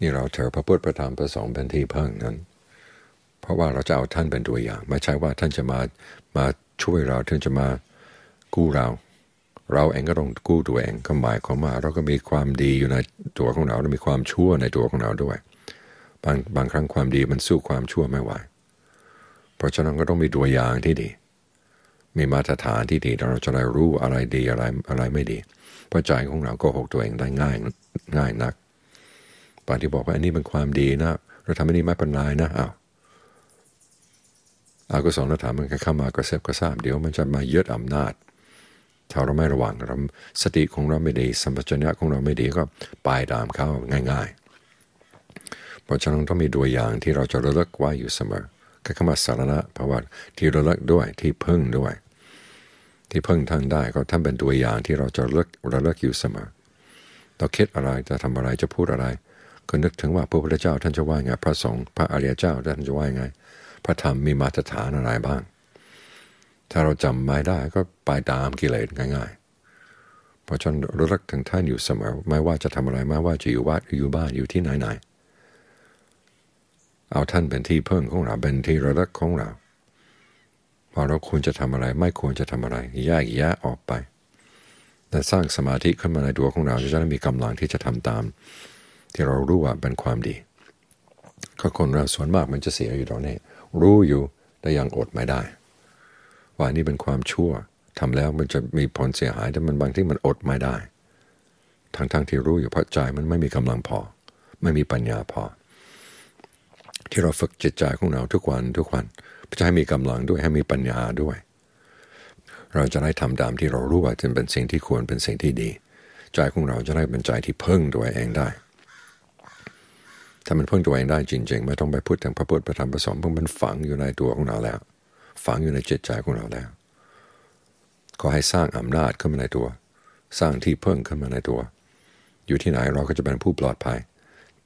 นี่เราเถอพระพุทธพระธรรมพระสงฆ์เป็นที่พึ่งนั้น เพราะว่าเราจะเอาท่านเป็นตัวอย่าง ไม่ใช่ว่าท่านจะมามาช่วยเราท่านจะมากู้เรา เราเองก็ต้องกู้ตัวเองก็หมายความว่าเราก็มีความดีอยู่ในตัวของเราและมีความชั่วในตัวของเราด้วย บางบางครั้งความดีมันสู้ความชั่วไม่ไหวเพราะฉะนั้นก็ต้องมีตัวอย่างที่ดี มีมาตรฐานที่ดีเราจะได้รู้อะไรดีอะไรอะไรไม่ดีเพราะใจของเราก็หกตัวเองได้ง่ายง่ายนัก บางที่บอกว่าอันนี้เป็นความดีนะ เราทำอันนี้ไม่เป็นไรนะอ้าวอากุศลธรรมมันเข้ามากระเซบกระซาบเดี๋ยวมันจะมายึดอำนาจ ถ้าเราไม่ระวังเราสติของเราไม่ดีสัมปชัญญะของเราไม่ดีก็ไปตามเขาง่าย ๆ เพราะฉะนั้นต้องมีตัวอย่างที่เราจะระลึกไว้อยู่เสมอก็คำว่าสารณะเพราะว่าที่ระลึกด้วยที่พึ่งด้วย ที่พึ่งท่านได้ก็ท่านเป็นตัวอย่างที่เราจะระลึกระลึกอยู่เสมอเราคิดอะไรจะทำอะไรจะพูดอะไร ก็นึกถึงว่าพระพุทธเจ้าท่านจะว่าไงพระสงฆ์พระอริยเจ้าท่านจะว่าไง พระธรรมมีมาตรฐานอะไรบ้าง ถ้าเราจำไม่ได้ก็ไปตามกิเลสง่าย ๆ เพราะฉะนั้นระลึกถึงท่านอยู่เสมอไม่ว่าจะทำอะไรไม่ว่าจะอยู่วัดอยู่บ้านอยู่ที่ไหนๆเอาท่านเป็นที่เพึ่งของเราเป็นที่ระลึกของเราพอเราควรจะทำอะไรไม่ควรจะทำอะไรแยกแยะออกไปแต่สร้างสมาธิขึ้นมาในตัวของเราจะได้มีกำลังที่จะทำตาม ที่เรารู้ว่าเป็นความดี ก็คนเราส่วนมากมันจะเสียอยู่ตรงนี้ รู้อยู่แต่ยังอดไม่ได้ ว่านี่เป็นความชั่วทำแล้วมันจะมีผลเสียหายแต่มันบางที่มันอดไม่ได้ ทั้งๆทที่รู้อยู่เพราะใจมันไม่มีกำลังพอ ไม่มีปัญญาพอ ที่เราฝึกจิตใจของเราทุกวันทุกวันจะให้มีกำลังด้วยให้มีปัญญาด้วย เราจะได้ทำตามที่เรารู้ว่าจะเป็นสิ่งที่ควรเป็นสิ่งที่ดี ใจของเราจะได้เป็นใจที่พึ่งตัวเองได้ ถ้ามันพึ่งตัวเองได้จริง ๆ ไม่ต้องไปพูดถึงพระพุทธพระธรรมพระสงฆ์เพราะมันฝังอยู่ในตัวของเราแล้ว ฝังอยู่ในจิตใจของเราแล้วขอให้สร้างอำนาจขึ้นมาในตัว สร้างที่พึ่งขึ้นมาในตัว อยู่ที่ไหนเราก็จะเป็นผู้ปลอดภัย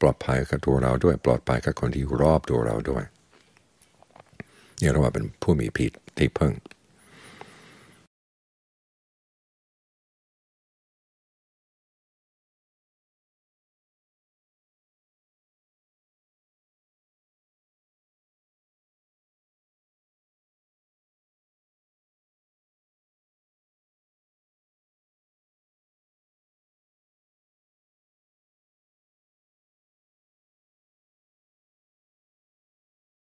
ปลอดภัยกับตัวเราด้วย ปลอดภัยกับคนที่รอบตัวเราด้วยนี่เราว่าเป็นผู้มีผิดที่พึ่ง